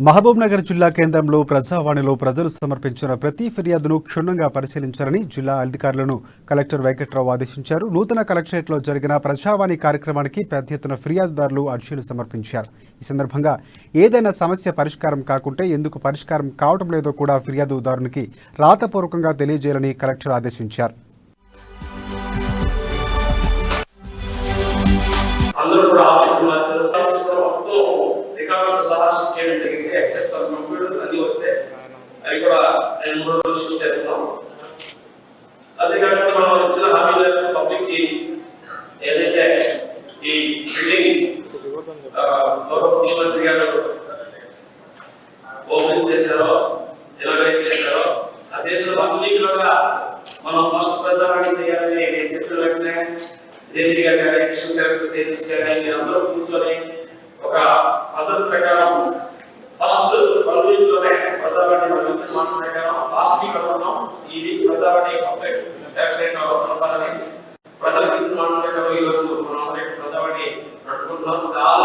మహబూబ్ నగర్ జిల్లా కేంద్రంలో ప్రజావాణిలో ప్రజలు సమర్పించిన ప్రతి ఫిర్యాదును క్షుణ్ణంగా పరిశీలించాలని జిల్లా అధికారులను కలెక్టర్ వెంకట్రావు ఆదేశించారు. నూతన కలెక్టరేట్లో జరిగిన ప్రజావాణి కార్యక్రమానికి పెద్ద ఎత్తున ఫిర్యాదుదారులు అర్జీలు సమర్పించారు. ఈ సందర్భంగా ఏదైనా సమస్య పరిష్కారం కాకుంటే ఎందుకు పరిష్కారం కావడం లేదో కూడా ఫిర్యాదుదారునికి రాతపూర్వకంగా తెలియజేయాలని కలెక్టర్ ఆదేశించారు. షిఫ్ట్ చేయడం జరిగింది. ఎక్సెప్ట్స్ ఆఫ్ కంప్యూటర్స్ అన్ని వస్తాయి అవి కూడా రెండు మూడు రోజులు షిఫ్ట్ చేస్తున్నాం. అదే కాకుండా మనం ఇచ్చిన హామీ పబ్లిక్కి ఏదైతే ఈ బిల్డింగ్ గౌరవ ముఖ్యమంత్రి గారు ఓపెన్ చేశారో ఇనాగరేట్ చేశారో ఆ చేసిన పబ్లిక్లోగా మనం ఫస్ట్ ప్రచారాన్ని చేయాలని నేను చెప్పిన వెంటనే జేసీ గారు కానీ కిషన్ గారు తేజస్ గారు కానీ మీరందరూ కూర్చొని ఒక పద ఇది ఈ వీక్ ప్రజావాణి కంప్లీట్ కలెక్టరేట్ నడపాలని ప్రజలకు ఇచ్చిన ఈ రోజు మనం ప్రజావాణి నడుపుకుంటున్నాం చాలా